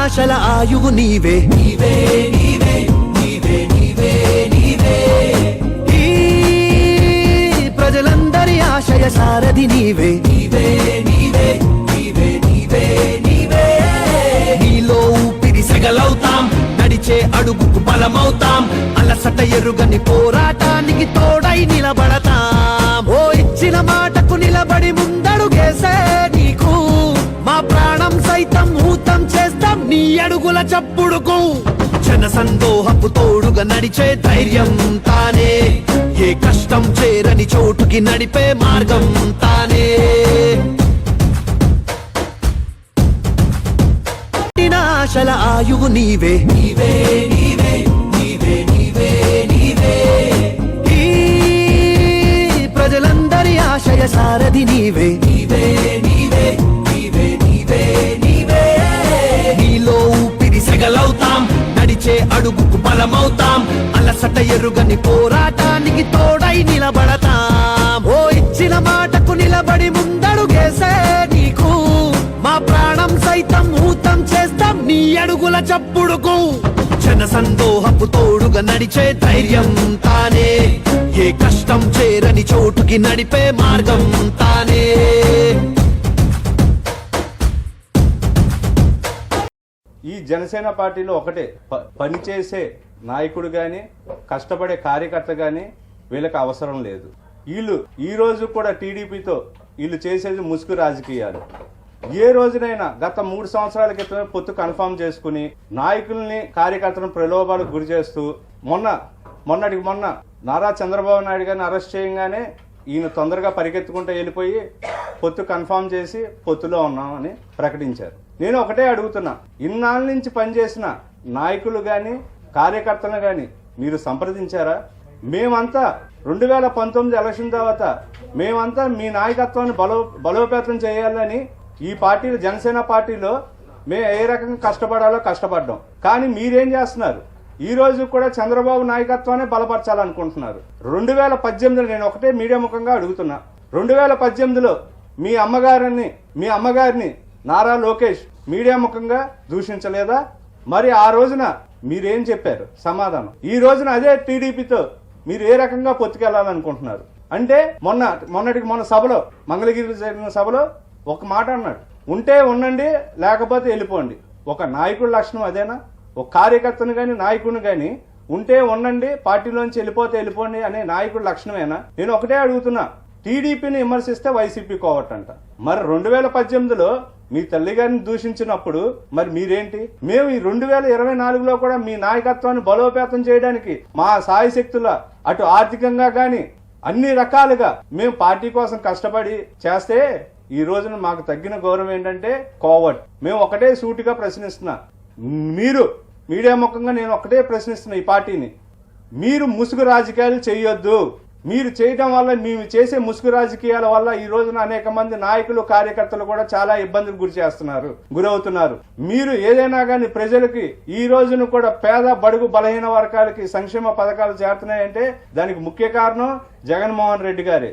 ఆశల ఆయువు నీవే. నీవే నీవే నీవే నీవే నీవే. ప్రజలందరి ఆశయ సారథి నీవే. నీవే నీవే నీవే నీవే నీవే. నీలో ఊపిరి సెగలవుతాం నడిచే అడుగుకు బలమవుతాం అలసట ఎరుగని పోరాటానికి తోడై నిలబడతాం. ఓ ఇచ్చిన మాటకు నిలబడి ముందడుగేసే నీకు మా చేస్తాం నీ అడుగుల చప్పుడుకు జన సందోహపు తోడుగా నడిచే ధైర్యం తానే. ఏ కష్టం చేరని చోటుకి నడిపే మార్గం తానే. ఆశల ఆయువు నీవే. నీవే నీవే నీవే నీవే నీవే. ప్రజలందరి ఆశయ సారథి నీవే. నీవే నడిచే అడుగుకు బలమవుతాం. అలసట ఎరుగని పోరాటానికి తోడై నిలబడతాం. ఓ ఇచ్చిన మాటకు నిలబడి ముందడుగేసే నీకు. మా ప్రాణం సైతం ఊతం చేస్తాం నీ అడుగుల చప్పుడుకు. జన సందోహపు తోడుగా నడిచే ధైర్యం తానే. ఏ కష్టం చేరని చోటుకి నడిపే మార్గం తానే. ఈ జనసేన పార్టీలో ఒకటే ప- పనిచేసే నాయకుడు కానీ కష్టపడే కార్యకర్త కానీ వీళ్ళకి అవసరం లేదు. వీళ్ళు ఈ రోజు కూడా టీడీపీతో వీళ్ళు చేసేది ముసుగు రాజకీయాలు. ఏ రోజునైనా గత మూడు సంవత్సరాల క్రితమే పొత్తు కన్ఫామ్ చేసుకుని నాయకుల్ని కార్యకర్తలను ప్రలోభాలకు గురి చేస్తూ మొన్న మొన్నటికి మొన్న నారా చంద్రబాబు నాయుడు గారిని అరెస్ట్ చేయగానే ఈయన తొందరగా పరిగెత్తుకుంటూ వెళ్ళిపోయి పొత్తు కన్ఫామ్ చేసి పొత్తులో ఉన్నామని ప్రకటించారు. నేను ఒకటే అడుగుతున్నా. ఇన్నాళ్ళ నుంచి పనిచేసిన నాయకులు కానీ కార్యకర్తలు కానీ మీరు సంప్రదించారా? మేమంతా రెండు వేల పంతొమ్మిది ఎలక్షన్ తర్వాత మేమంతా మీ నాయకత్వాన్ని బలో బలోపేతం చేయాలని ఈ పార్టీలో జనసేన పార్టీలో మేము ఏ రకంగా కష్టపడాలో కష్టపడ్డాం. కానీ మీరేం చేస్తున్నారు? ఈ రోజు కూడా చంద్రబాబు నాయకత్వాన్ని బలపరచాలనుకుంటున్నారు. రెండు వేల పద్దెనిమిదిలో నేను ఒకటే మీడియా ముఖంగా అడుగుతున్నా. రెండు వేల పద్దెనిమిదిలో మీ అమ్మగారిని మీ అమ్మగారిని నారా లోకేష్ మీడియా ముఖంగా దూషించలేదా? మరి ఆ రోజున మీరేం చెప్పారు? సమాధానం. ఈ రోజున అదే టీడీపీతో మీరు ఏ రకంగా పొత్తుకెళ్ళాలనుకుంటున్నారు? అంటే మొన్న మొన్నటికి మొన్న సభలో మంగళగిరి జరిగిన సభలో ఒక మాట అన్నాడు. ఉంటే ఉండండి లేకపోతే వెళ్ళిపోండి. ఒక నాయకుడి లక్షణం అదేనా? ఒక కార్యకర్తను కానీ నాయకుడిని కానీ ఉంటే ఉండండి పార్టీలోంచి వెళ్ళిపోతే వెళ్ళిపోండి అనే నాయకుడి లక్షణమేనా? నేను ఒకటే అడుగుతున్నా. టీడీపీని విమర్శిస్తే వైసీపీ కోవట్ అంట మరి రెండు వేల పద్దెనిమిదిలో మీ తల్లి గారిని దూషించినప్పుడు మరి మీరేంటి? మేము ఈ రెండు వేల ఇరవై నాలుగులో కూడా మీ నాయకత్వాన్ని బలోపేతం చేయడానికి మా సాయశక్తుల అటు ఆర్థికంగా కానీ అన్ని రకాలుగా మేము పార్టీ కోసం కష్టపడి చేస్తే ఈ రోజున మాకు తగ్గిన గౌరవం ఏంటంటే కోవట్. మేము ఒకటే సూటిగా ప్రశ్నిస్తున్నా. మీరు మీడియా ముఖంగా నేను ఒకటే ప్రశ్నిస్తున్నా ఈ పార్టీని. మీరు ముసుగు రాజకీయాలు చేయొద్దు. మీరు చేయడం వల్ల మేము చేసే ముసుగు రాజకీయాల వల్ల ఈ రోజున అనేక మంది నాయకులు కార్యకర్తలు కూడా చాలా ఇబ్బందులు గురి చేస్తున్నారు గురవుతున్నారు. మీరు ఏదైనా కానీ ప్రజలకి ఈ రోజున కూడా పేద బడుగు బలహీన వర్గాలకి సంక్షేమ పథకాలు చేరుతున్నాయంటే దానికి ముఖ్య కారణం జగన్మోహన్ రెడ్డి గారే.